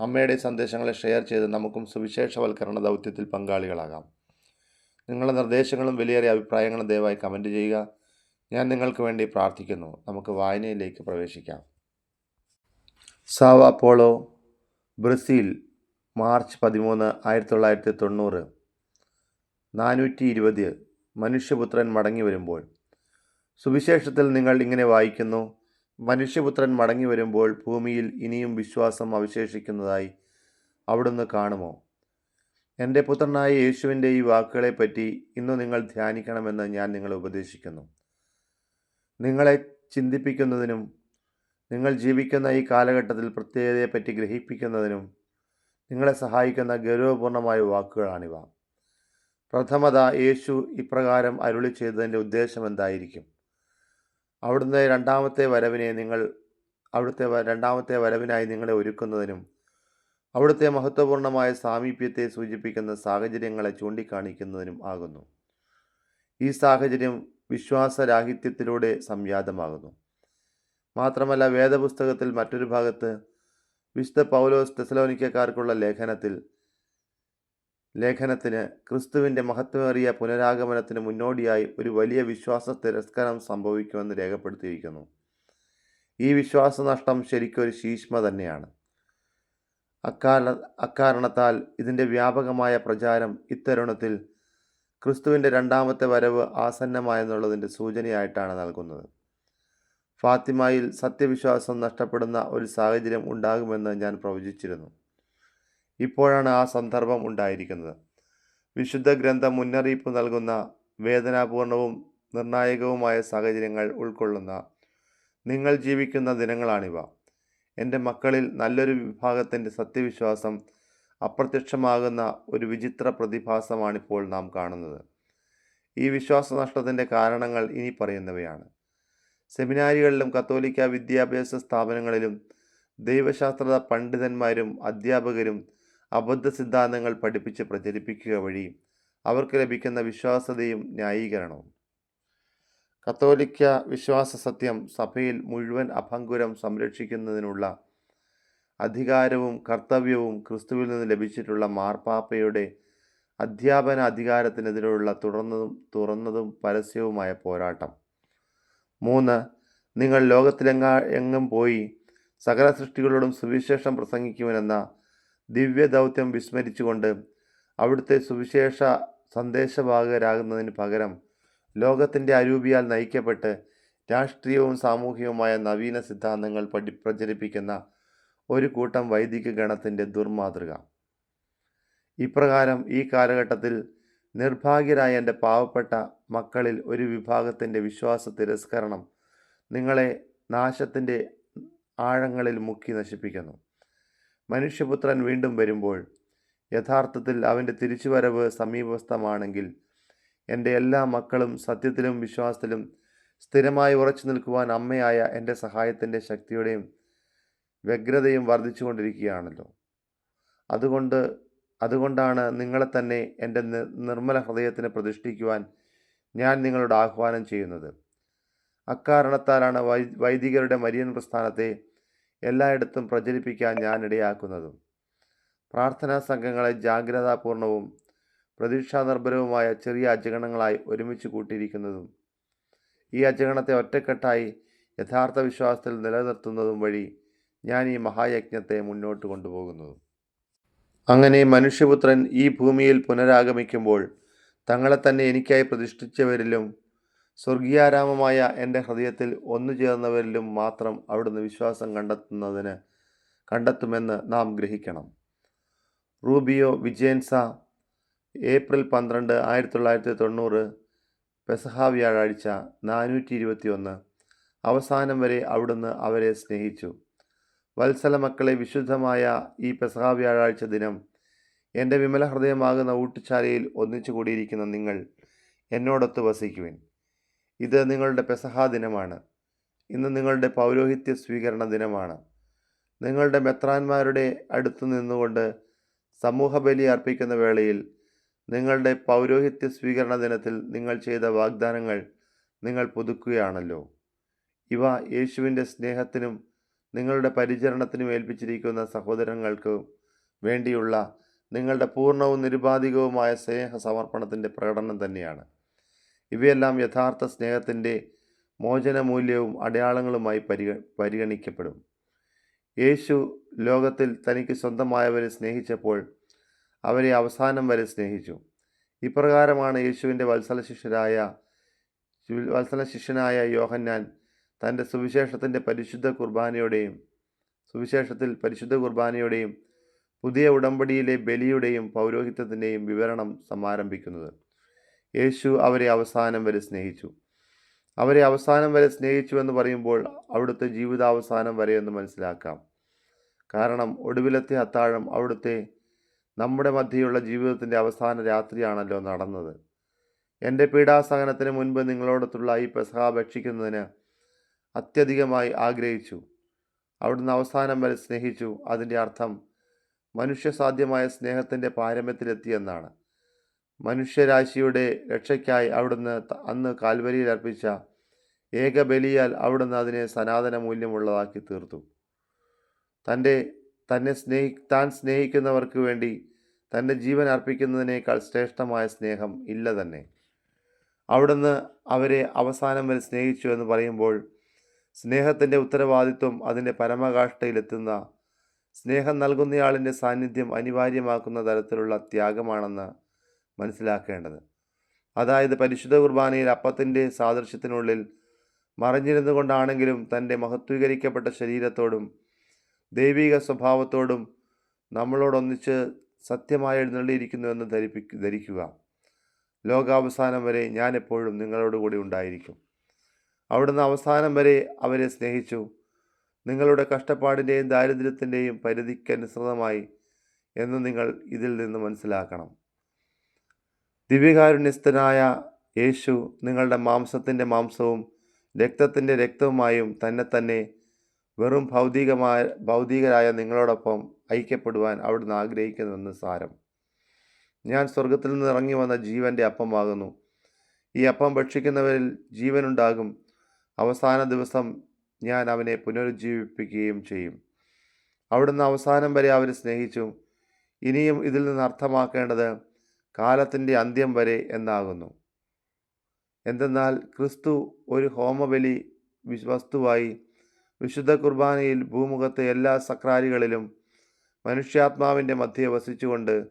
അമ്മയുടെ സന്ദേശങ്ങളെ ഷെയർ ചെയ്ത് നമുക്കും സുവിശേഷവൽക്കരണ ദൗത്യത്തിൽ പങ്കാളികളാകാം. നിങ്ങളുടെ നിർദ്ദേശങ്ങളും വിലയേറിയ അഭിപ്രായങ്ങളും ദയവായി കമന്റ് ചെയ്യുക. ഞാൻ നിങ്ങൾക്ക് വേണ്ടി പ്രാർത്ഥിക്കുന്നു. നമുക്ക് വായനയിലേക്ക് പ്രവേശിക്കാം. സാവ പോളോ ബ്രസീൽ മാർച്ച് പതിമൂന്ന് ആയിരത്തി തൊള്ളായിരത്തി തൊണ്ണൂറ് നാനൂറ്റി ഇരുപത് മനുഷ്യപുത്രൻ മടങ്ങി വരുമ്പോൾ. സുവിശേഷത്തിൽ നിങ്ങൾ ഇങ്ങനെ വായിക്കുന്നു മനുഷ്യപുത്രൻ മടങ്ങി വരുമ്പോൾ ഭൂമിയിൽ ഇനിയും വിശ്വാസം അവശേഷിക്കുന്നതായി അവിടുന്ന് കാണുമോ? എന്റെ പുത്രനായ യേശുവിന്റെ ഈ വാക്കുകളെപ്പറ്റി ഇന്ന് നിങ്ങൾ ധ്യാനിക്കണമെന്ന് ഞാൻ നിങ്ങളെ ഉപദേശിക്കുന്നു. നിങ്ങളെ ചിന്തിപ്പിക്കുന്നതിനും നിങ്ങൾ ജീവിക്കുന്ന ഈ കാലഘട്ടത്തിൽ പ്രത്യേകതയെപ്പറ്റി ഗ്രഹിപ്പിക്കുന്നതിനും നിങ്ങളെ സഹായിക്കുന്ന ഗൗരവപൂർണമായ വാക്കുകളാണിവ. പ്രഥമത യേശു ഇപ്രകാരം അരുളി ചെയ്തതിന്റെ ഉദ്ദേശം എന്തായിരിക്കും? അവിടുന്ന് രണ്ടാമത്തെ വരവിനെ നിങ്ങൾ അവിടുത്തെ രണ്ടാമത്തെ വരവിനായി നിങ്ങളെ ഒരുക്കുന്നതിനും അവിടുത്തെ മഹത്വപൂർണമായ സാമീപ്യത്തെ സൂചിപ്പിക്കുന്ന സാഹചര്യങ്ങളെ ചൂണ്ടിക്കാണിക്കുന്നതിനും ആകുന്നു. ഈ സാഹചര്യം വിശ്വാസരാഹിത്യത്തിലൂടെ സംജാതമാകുന്നു മാത്രമല്ല വേദപുസ്തകത്തിൽ മറ്റൊരു ഭാഗത്ത് വിശുദ്ധ പൗലോസ് തെസലോനിക്കക്കാർക്കുള്ള ലേഖനത്തിൽ ലേഖനത്തിന് ക്രിസ്തുവിന്റെ മഹത്വമേറിയ പുനരാഗമനത്തിന് മുന്നോടിയായി ഒരു വലിയ വിശ്വാസ തിരസ്കരം സംഭവിക്കുമെന്ന് രേഖപ്പെടുത്തിയിരിക്കുന്നു. ഈ വിശ്വാസനഷ്ടം ശരിക്കൊരു ശീഷ്മ തന്നെയാണ്. അക്കാല അക്കാരണത്താൽ ഇതിന്റെ വ്യാപകമായ പ്രചാരം ഇത്തരുണത്തിൽ ക്രിസ്തുവിന്റെ രണ്ടാമത്തെ വരവ് ആസന്നമായെന്നുള്ളതിന്റെ സൂചനയായിട്ടാണ് നൽകുന്നത്. ഫാത്തിമയിൽ സത്യവിശ്വാസം നഷ്ടപ്പെടുന്ന ഒരു സാഹചര്യം ഉണ്ടാകുമെന്ന് ഞാൻ പ്രവചിച്ചിരുന്നു. ഇപ്പോഴാണ് ആ സന്ദർഭം ഉണ്ടായിരിക്കുന്നത്. വിശുദ്ധ ഗ്രന്ഥം മുന്നറിയിപ്പ് നൽകുന്ന വേദനാപൂർണവും നിർണായകവുമായ സാഹചര്യങ്ങൾ ഉൾക്കൊള്ളുന്ന നിങ്ങൾ ജീവിക്കുന്ന ദിനങ്ങളാണിവ. എന്റെ മക്കളിൽ നല്ലൊരു വിഭാഗത്തിന്റെ സത്യവിശ്വാസം അപ്രത്യക്ഷമാകുന്ന ഒരു വിചിത്ര പ്രതിഭാസമാണിപ്പോൾ നാം കാണുന്നത്. ഈ വിശ്വാസനഷ്ടത്തിന്റെ കാരണങ്ങൾ ഇനി പറയുന്നവയാണ്. സെമിനാരികളിലും കത്തോലിക്ക വിദ്യാഭ്യാസ സ്ഥാപനങ്ങളിലും ദൈവശാസ്ത്ര പണ്ഡിതന്മാരും അധ്യാപകരും അബദ്ധ സിദ്ധാന്തങ്ങൾ പഠിപ്പിച്ച് പ്രചരിപ്പിക്കുക വഴി അവർക്ക് ലഭിക്കുന്ന വിശ്വാസതയും ന്യായീകരണവും. കത്തോലിക്ക വിശ്വാസ സത്യം സഭയിൽ മുഴുവൻ അഭങ്കുരം സംരക്ഷിക്കുന്നതിനുള്ള അധികാരവും കർത്തവ്യവും ക്രിസ്തുവിൽ നിന്ന് ലഭിച്ചിട്ടുള്ള മാർപ്പാപ്പയുടെ അധ്യാപന അധികാരത്തിനെതിരെയുള്ള തുറന്നതും തുറന്നതും പരസ്യവുമായ പോരാട്ടം. മൂന്ന് നിങ്ങൾ ലോകത്തിലെങ്ങാ എങ്ങും പോയി സകല സൃഷ്ടികളോടും സുവിശേഷം പ്രസംഗിക്കുമെന്ന ദിവ്യ ദൗത്യം വിസ്മരിച്ചുകൊണ്ട് അവിടുത്തെ സുവിശേഷ സന്ദേശവാഹകരാകുന്നതിന് പകരം ലോകത്തിന്റെ അരൂപിയാൽ നയിക്കപ്പെട്ട് രാഷ്ട്രീയവും സാമൂഹികവുമായ നവീന സിദ്ധാന്തങ്ങൾ പഠി പ്രചരിപ്പിക്കുന്ന ഒരു കൂട്ടം വൈദിക ഗണത്തിന്റെ ദുർമാതൃക. ഇപ്രകാരം ഈ കാലഘട്ടത്തിൽ നിർഭാഗ്യരായ എന്റെ പാവപ്പെട്ട മക്കളിൽ ഒരു വിഭാഗത്തിന്റെ വിശ്വാസ തിരസ്കരണം നിങ്ങളെ നാശത്തിന്റെ ആഴങ്ങളിൽ മുക്കി നശിപ്പിക്കുന്നു. മനുഷ്യപുത്രൻ വീണ്ടും വരുമ്പോൾ യഥാർത്ഥത്തിൽ അവന്റെ തിരിച്ചുവരവ് സമീപസ്ഥമാണെങ്കിൽ എന്റെ എല്ലാ മക്കളും സത്യത്തിലും വിശ്വാസത്തിലും സ്ഥിരമായി ഉറച്ചു നിൽക്കുവാൻ അമ്മയായ എന്റെ സഹായത്തിന്റെ ശക്തിയുടെയും വ്യഗ്രതയും വർദ്ധിച്ചുകൊണ്ടിരിക്കുകയാണല്ലോ. അതുകൊണ്ട് അതുകൊണ്ടാണ് നിങ്ങളെ തന്നെ എന്റെ നിർമ്മല ഹൃദയത്തിന് പ്രതിഷ്ഠിക്കുവാൻ ഞാൻ നിങ്ങളോട് ആഹ്വാനം ചെയ്യുന്നത്. അക്കാരണത്താലാണ് വൈദികരുടെ മരിയൻ പ്രസ്ഥാനത്തെ എല്ലായിടത്തും പ്രചരിപ്പിക്കാൻ ഞാൻ ഇടയാക്കുന്നതും. പ്രാർത്ഥനാ സംഘങ്ങളെ ജാഗ്രതാപൂർണവും പ്രതീക്ഷാനിർഭരവുമായ ചെറിയ അജഗണങ്ങളായി ഒരുമിച്ച് കൂട്ടിയിരിക്കുന്നതും ഈ അജഗണത്തെ ഒറ്റക്കെട്ടായി യഥാർത്ഥ വിശ്വാസത്തിൽ നിലനിർത്തുന്നതും വഴി ഞാൻ ഈ മഹായജ്ഞത്തെ മുന്നോട്ട് കൊണ്ടുപോകുന്നതും അങ്ങനെ മനുഷ്യപുത്രൻ ഈ ഭൂമിയിൽ പുനരാഗമിക്കുമ്പോൾ തങ്ങളെ തന്നെ എനിക്കായി പ്രതിഷ്ഠിച്ചവരിലും സ്വർഗീയാരാമമായ എന്റെ ഹൃദയത്തിൽ ഒന്നു ചേർന്നവരിലും മാത്രം അവിടുന്ന് വിശ്വാസം കണ്ടെത്തുന്നതിന് കണ്ടെത്തുമെന്ന് നാം ഗ്രഹിക്കണം. റൂബിയോ വിജയൻസ ഏപ്രിൽ പന്ത്രണ്ട് ആയിരത്തി തൊള്ളായിരത്തി തൊണ്ണൂറ് പെസഹ വ്യാഴാഴ്ച നാനൂറ്റി ഇരുപത്തി ഒന്ന് അവസാനം വരെ അവിടുന്ന് അവരെ സ്നേഹിച്ചു. വത്സല മക്കളെ വിശുദ്ധമായ ഈ പെസഹ വ്യാഴാഴ്ച ദിനം എന്റെ വിമല ഹൃദയമാകുന്ന ഊട്ടുചാലയിൽ ഒന്നിച്ചു കൂടിയിരിക്കുന്ന നിങ്ങൾ എന്നോടൊത്ത് വസിക്കുവിൻ. ഇത് നിങ്ങളുടെ പെസഹ ദിനമാണ്. ഇന്ന് നിങ്ങളുടെ പൗരോഹിത്യ സ്വീകരണ ദിനമാണ്. നിങ്ങളുടെ മെത്രാന്മാരുടെ അടുത്ത് നിന്നുകൊണ്ട് സമൂഹ ബലി അർപ്പിക്കുന്ന വേളയിൽ നിങ്ങളുടെ പൗരോഹിത്യ സ്വീകരണ ദിനത്തിൽ നിങ്ങൾ ചെയ്ത വാഗ്ദാനങ്ങൾ നിങ്ങൾ പുതുക്കുകയാണല്ലോ. ഇവ യേശുവിന്റെ സ്നേഹത്തിനും നിങ്ങളുടെ പരിചരണത്തിനും ഏൽപ്പിച്ചിരിക്കുന്ന സഹോദരങ്ങൾക്ക് വേണ്ടിയുള്ള നിങ്ങളുടെ പൂർണവും നിരുപാധികവുമായ സ്നേഹ സമർപ്പണത്തിന്റെ പ്രകടനം തന്നെയാണ്. ഇവയെല്ലാം യഥാർത്ഥ സ്നേഹത്തിന്റെ മോചനമൂല്യവും അടയാളങ്ങളുമായി പരിഗ പരിഗണിക്കപ്പെടും. യേശു ലോകത്തിൽ തനിക്ക് സ്വന്തമായവരെ സ്നേഹിച്ചപ്പോൾ അവരെ അവസാനം വരെ സ്നേഹിച്ചു. ഇപ്രകാരമാണ് യേശുവിന്റെ വത്സല ശിഷ്യരായ വത്സല ശിഷ്യനായ യോഹന്നാൻ തന്റെ സുവിശേഷത്തിന്റെ പരിശുദ്ധ കുർബാനയുടെയും സുവിശേഷത്തിൽ പരിശുദ്ധ കുർബാനയുടെയും പുതിയ ഉടമ്പടിയിലെ ബലിയുടെയും പൗരോഹിത്യത്തിന്റെയും വിവരണം സമാരംഭിക്കുന്നത്. യേശു അവരെ അവസാനം വരെ സ്നേഹിച്ചു. അവരെ അവസാനം വരെ സ്നേഹിച്ചു എന്ന് പറയുമ്പോൾ അവിടുത്തെ ജീവിതാവസാനം വരെ എന്ന് മനസ്സിലാക്കാം. കാരണം ഒടുവിലത്തെ അത്താഴം അവിടുത്തെ നമ്മുടെ മധ്യയുള്ള ജീവിതത്തിന്റെ അവസാന രാത്രിയാണല്ലോ നടന്നത്. എന്റെ പീഡാസഹനത്തിന് മുൻപ് നിങ്ങളോടത്തുള്ള ഈ പെസഹ ഭക്ഷിക്കുന്നതിന് അത്യധികമായി ആഗ്രഹിച്ചു. അവിടുന്ന് അവസാനം വരെ സ്നേഹിച്ചു. അതിന്റെ അർത്ഥം മനുഷ്യസാധ്യമായ സ്നേഹത്തിന്റെ പാരമ്യത്തിലെത്തിയെന്നാണ് മനുഷ്യരാശിയുടെ രക്ഷയ്ക്കായി അവിടുന്ന് അന്ന് കാൽവരിയിൽ അർപ്പിച്ച ഏകബലിയാൽ അവിടുന്ന് അതിനെ സനാതന മൂല്യമുള്ളതാക്കി തീർത്തു. തന്റെ തന്നെ സ്നേഹി താൻ സ്നേഹിക്കുന്നവർക്ക് വേണ്ടി തന്റെ ജീവൻ അർപ്പിക്കുന്നതിനേക്കാൾ ശ്രേഷ്ഠമായ സ്നേഹം ഇല്ല തന്നെ. അവിടുന്ന് അവരെ അവസാനം വരെ സ്നേഹിച്ചു എന്ന് പറയുമ്പോൾ സ്നേഹത്തിന്റെ ഉത്തരവാദിത്വം അതിന്റെ പരമകാഷ്ഠയിലെത്തുന്ന സ്നേഹം നൽകുന്നയാളിന്റെ സാന്നിധ്യം അനിവാര്യമാക്കുന്ന തരത്തിലുള്ള ത്യാഗമാണെന്ന് മനസ്സിലാക്കേണ്ടത്. അതായത് പരിശുദ്ധ കുർബാനയിൽ അപ്പത്തിന്റെ സാദൃശ്യത്തിനുള്ളിൽ മറിഞ്ഞിരുന്നു കൊണ്ടാണെങ്കിലും തന്റെ മഹത്വീകരിക്കപ്പെട്ട ശരീരത്തോടും ദൈവിക സ്വഭാവത്തോടും നമ്മളോടൊന്നിച്ച് സത്യമായി എഴുന്നള്ളിയിരിക്കുന്നുവെന്ന് ധരിപ്പി ധരിക്കുക. ലോകാവസാനം വരെ ഞാൻ എപ്പോഴും നിങ്ങളോടുകൂടി ഉണ്ടായിരിക്കും. അവിടുന്ന് അവസാനം വരെ അവരെ സ്നേഹിച്ചു. നിങ്ങളുടെ കഷ്ടപ്പാടിന്റെയും ദാരിദ്ര്യത്തിന്റെയും പരിധിക്കനുസൃതമായി എന്ന് നിങ്ങൾ ഇതിൽ നിന്ന് മനസ്സിലാക്കണം. ദിവ്യകാരുണ്യസ്ഥനായ യേശു നിങ്ങളുടെ മാംസത്തിന്റെ മാംസവും രക്തത്തിന്റെ രക്തവുമായും തന്നെ തന്നെ വെറും ഭൗതികമായ ഭൗതികരായ നിങ്ങളോടൊപ്പം ഐക്യപ്പെടുവാൻ അവിടുന്ന് ആഗ്രഹിക്കുന്നുവെന്ന് സാരം. ഞാൻ സ്വർഗത്തിൽ നിന്ന് ഇറങ്ങി വന്ന ജീവന്റെ അപ്പമാകുന്നു. ഈ അപ്പം ഭക്ഷിക്കുന്നവരിൽ ജീവനുണ്ടാകും. അവസാന ദിവസം ഞാൻ അവനെ പുനരുജ്ജീവിപ്പിക്കുകയും ചെയ്യും. അവിടുന്ന് അവസാനം വരെ അവരെ സ്നേഹിച്ചു. ഇനിയും ഇതിൽ നിന്ന് അർത്ഥമാക്കേണ്ടത് കാലത്തിന്റെ അന്ത്യം വരെ എന്നാകുന്നു. എന്തെന്നാൽ ക്രിസ്തു ഒരു ഹോമബലി വസ്തുവായി വിശുദ്ധ കുർബാനയിൽ ഭൂമുഖത്തെ എല്ലാ സക്രാരികളിലും മനുഷ്യാത്മാവിന്റെ മധ്യേ വസിച്ചുകൊണ്ട്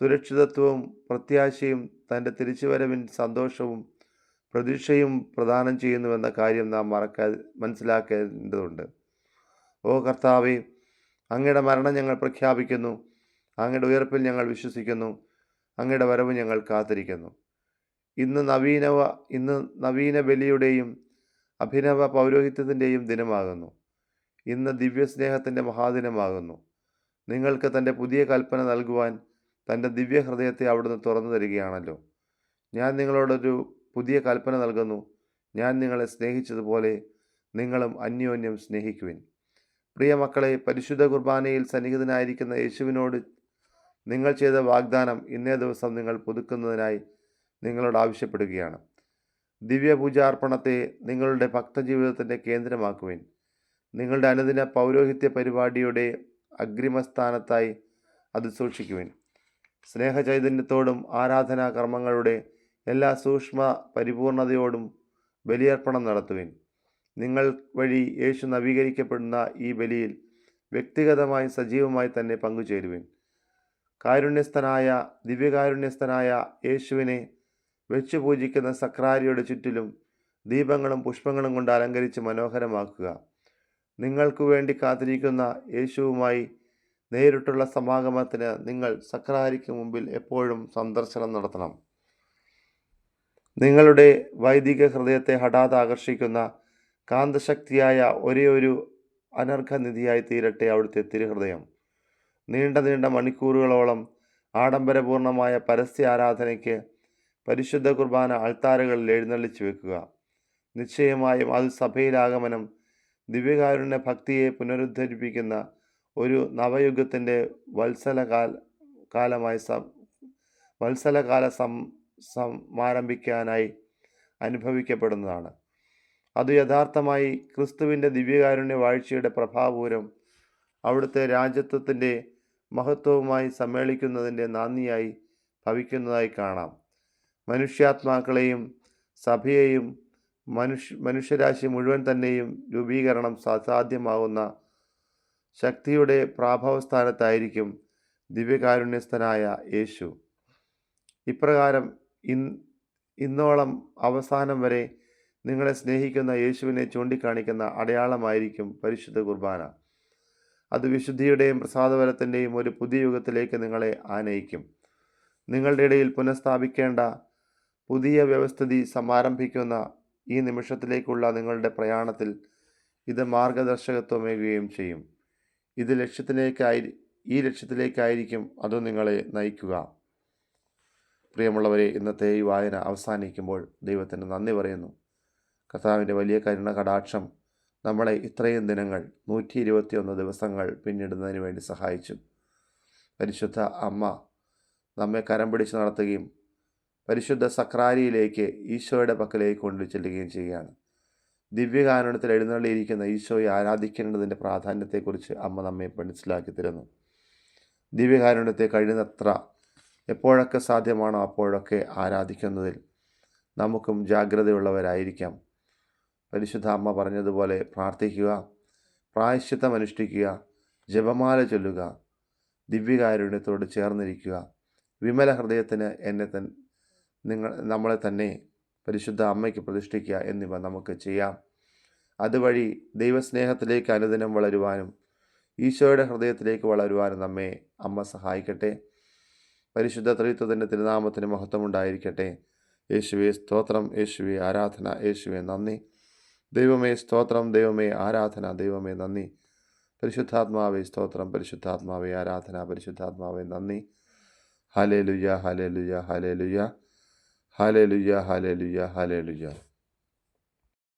സുരക്ഷിതത്വവും പ്രത്യാശയും തന്റെ തിരിച്ചുവരവിൻ സന്തോഷവും പ്രതീക്ഷയും പ്രദാനം ചെയ്യുന്നുവെന്ന കാര്യം നാം മറക്കാ മനസ്സിലാക്കേണ്ടതുണ്ട്. ഓ കർത്താവെ അങ്ങയുടെ മരണം ഞങ്ങൾ പ്രഖ്യാപിക്കുന്നു അങ്ങയുടെ ഉയർപ്പിൽ ഞങ്ങൾ വിശ്വസിക്കുന്നു. അങ്ങയുടെ വരവ് ഞങ്ങൾ കാത്തിരിക്കുന്നു. ഇന്ന് നവീനവ ഇന്ന് നവീന ബലിയുടെയും അഭിനവ പൗരോഹിത്യത്തിന്റെയും ദിനമാകുന്നു. ഇന്ന് ദിവ്യസ്നേഹത്തിന്റെ മഹാദിനമാകുന്നു. നിങ്ങൾക്ക് തന്റെ പുതിയ കൽപ്പന നൽകുവാൻ തന്റെ ദിവ്യഹൃദയത്തെ അവിടുന്ന് തുറന്നു തരികയാണല്ലോ. ഞാൻ നിങ്ങളോടൊരു പുതിയ കൽപ്പന നൽകുന്നു. ഞാൻ നിങ്ങളെ സ്നേഹിച്ചതുപോലെ നിങ്ങളും അന്യോന്യം സ്നേഹിക്കുവിൻ. പ്രിയ മക്കളെ പരിശുദ്ധ കുർബാനയിൽ സന്നിഹിതനായിരിക്കുന്ന യേശുവിനോട് നിങ്ങൾ ചെയ്ത വാഗ്ദാനം ഇന്നേ ദിവസം നിങ്ങൾ പുതുക്കുന്നതിനായി നിങ്ങളോട് ആവശ്യപ്പെടുകയാണ്. ദിവ്യപൂജാർപ്പണത്തെ നിങ്ങളുടെ ഭക്തജീവിതത്തിന്റെ കേന്ദ്രമാക്കുവിൻ. നിങ്ങളുടെ അനുദിന പൗരോഹിത്യ പരിപാടിയുടെ അഗ്രിമസ്ഥാനത്തായി അത് സൂക്ഷിക്കുവിൻ. സ്നേഹചൈതന്യത്തോടും ആരാധനാ കർമ്മങ്ങളുടെ എല്ലാ സൂക്ഷ്മ പരിപൂർണതയോടും ബലിയർപ്പണം നടത്തുവിൻ. നിങ്ങൾ വഴി യേശു നവീകരിക്കപ്പെടുന്ന ഈ ബലിയിൽ വ്യക്തിഗതമായി സജീവമായി തന്നെ പങ്കുചേരുവിൻ. കാരുണ്യസ്ഥനായ ദിവ്യകാരുണ്യസ്ഥനായ യേശുവിനെ വെച്ച് പൂജിക്കുന്ന സക്രാരിയുടെ ചുറ്റിലും ദീപങ്ങളും പുഷ്പങ്ങളും കൊണ്ട് അലങ്കരിച്ച് മനോഹരമാക്കുക. നിങ്ങൾക്കു വേണ്ടി കാത്തിരിക്കുന്ന യേശുവുമായി നേരിട്ടുള്ള സമാഗമത്തിന് നിങ്ങൾ സക്രാരിക്ക് മുമ്പിൽ എപ്പോഴും സന്ദർശനം നടത്തണം. നിങ്ങളുടെ വൈദിക ഹൃദയത്തെ ഹഠാത് ആകർഷിക്കുന്ന കാന്തശക്തിയായ ഒരേ ഒരു അനർഘനിധിയായി തീരട്ടെ അവിടുത്തെ തിരുഹൃദയം. നീണ്ട നീണ്ട മണിക്കൂറുകളോളം ആഡംബരപൂർണമായ പരസ്യ ആരാധനയ്ക്ക് പരിശുദ്ധ കുർബാന അൾത്താരകളിൽ എഴുന്നള്ളിച്ചു വെക്കുക. നിശ്ചയമായും അത് സഭയിലാഗമനം ദിവ്യകാരുണ്യ ഭക്തിയെ പുനരുദ്ധരിപ്പിക്കുന്ന ഒരു നവയുഗത്തിന്റെ വത്സലകാല കാലമായി സം വത്സലകാല സം സമാരംഭിക്കാനായി അനുഭവിക്കപ്പെടുന്നതാണ്. അത് യഥാർത്ഥമായി ക്രിസ്തുവിന്റെ ദിവ്യകാരുണ്യ വാഴ്ചയുടെ പ്രഭാപൂരം അവിടുത്തെ രാജ്യത്വത്തിന്റെ മഹത്വവുമായി സമ്മേളിക്കുന്നതിന്റെ നാന്ദിയായി ഭവിക്കുന്നതായി കാണാം. മനുഷ്യാത്മാക്കളെയും സഭയെയും മനുഷ്യ മനുഷ്യരാശി മുഴുവൻ തന്നെയും രൂപീകരണം സാധ്യമാകുന്ന ശക്തിയുടെ പ്രാഭവസ്ഥാനത്തായിരിക്കും ദിവ്യകാരുണ്യസ്ഥനായ യേശു. ഇപ്രകാരം ഇൻ ഇന്നോളം അവസാനം വരെ നിങ്ങളെ സ്നേഹിക്കുന്ന യേശുവിനെ ചൂണ്ടിക്കാണിക്കുന്ന അടയാളമായിരിക്കും പരിശുദ്ധ കുർബാന. അത് വിശുദ്ധിയുടെയും പ്രസാദവരത്തിന്റെയും ഒരു പുതിയ യുഗത്തിലേക്ക് നിങ്ങളെ ആനയിക്കും. നിങ്ങളുടെ ഇടയിൽ പുനഃസ്ഥാപിക്കേണ്ട പുതിയ വ്യവസ്ഥിതി സമാരംഭിക്കുന്ന ഈ നിമിഷത്തിലേക്കുള്ള നിങ്ങളുടെ പ്രയാണത്തിൽ ഇത് മാർഗദർശകത്വമേകുകയും ചെയ്യും. ഇത് ലക്ഷ്യത്തിലേക്കായി ഈ ലക്ഷ്യത്തിലേക്കായിരിക്കും അത് നിങ്ങളെ നയിക്കുക. പ്രിയമുള്ളവരെ ഇന്നത്തെ ഈ വായന അവസാനിക്കുമ്പോൾ ദൈവത്തിന് നന്ദി പറയുന്നു. കർത്താവിന്റെ വലിയ കരുണ കടാക്ഷം നമ്മളെ ഇത്രയും ദിനങ്ങൾ നൂറ്റി ഇരുപത്തിയൊന്ന് ദിവസങ്ങൾ പിന്നിടുന്നതിന് വേണ്ടി സഹായിച്ചു. പരിശുദ്ധ അമ്മ നമ്മെ കരം പിടിച്ച് നടത്തുകയും പരിശുദ്ധ സക്രാരിയിലേക്ക് ഈശോയുടെ പക്കലേക്ക് കൊണ്ടു ചെല്ലുകയും ചെയ്യുകയാണ്. ദിവ്യകാരണത്തിൽ എഴുന്നള്ളിയിരിക്കുന്ന ഈശോയെ ആരാധിക്കേണ്ടതിന്റെ പ്രാധാന്യത്തെക്കുറിച്ച് അമ്മ നമ്മെ മനസ്സിലാക്കി തരുന്നു. ദിവ്യകാരുണ്യത്തെ കഴിയുന്നത്ര എപ്പോഴൊക്കെ സാധ്യമാണോ അപ്പോഴൊക്കെ ആരാധിക്കുന്നതിൽ നമുക്കും ജാഗ്രതയുള്ളവരായിരിക്കാം. പരിശുദ്ധ അമ്മ പറഞ്ഞതുപോലെ പ്രാർത്ഥിക്കുക പ്രായശ്ചിത്തം അനുഷ്ഠിക്കുക ജപമാല ചൊല്ലുക ദിവ്യകാരുണ്യത്തോട് ചേർന്നിരിക്കുക. വിമല ഹൃദയത്തിന് എന്നെ തൻ നിങ്ങൾ നമ്മളെ തന്നെ പരിശുദ്ധ അമ്മയ്ക്ക് പ്രതിഷ്ഠിക്കുക എന്നിവ നമുക്ക് ചെയ്യാം. അതുവഴി ദൈവസ്നേഹത്തിലേക്ക് അനുദിനം വളരുവാനും ഈശോയുടെ ഹൃദയത്തിലേക്ക് വളരുവാനും നമ്മെ അമ്മ സഹായിക്കട്ടെ. പരിശുദ്ധ ത്രിത്വത്തിന്റെ തിരുനാമത്തിന് മഹത്വമുണ്ടായിരിക്കട്ടെ. യേശുവെ സ്തോത്രം യേശുവെ ആരാധന യേശുവെ നന്ദി. ദൈവമേ സ്തോത്രം ദൈവമേ ആരാധന ദൈവമേ നന്ദി പരിശുദ്ധാത്മാവേ സ്തോത്രം പരിശുദ്ധാത്മാവേ ആരാധന പരിശുദ്ധാത്മാവേ നന്ദി ഹലേ ലുയ്യ ഹലേ ലുയ്യ ഹലേ ലുയ്യ ഹലേ ലുയ്യ ഹലേ ലുയ്യ ഹലേ ലുയ്യ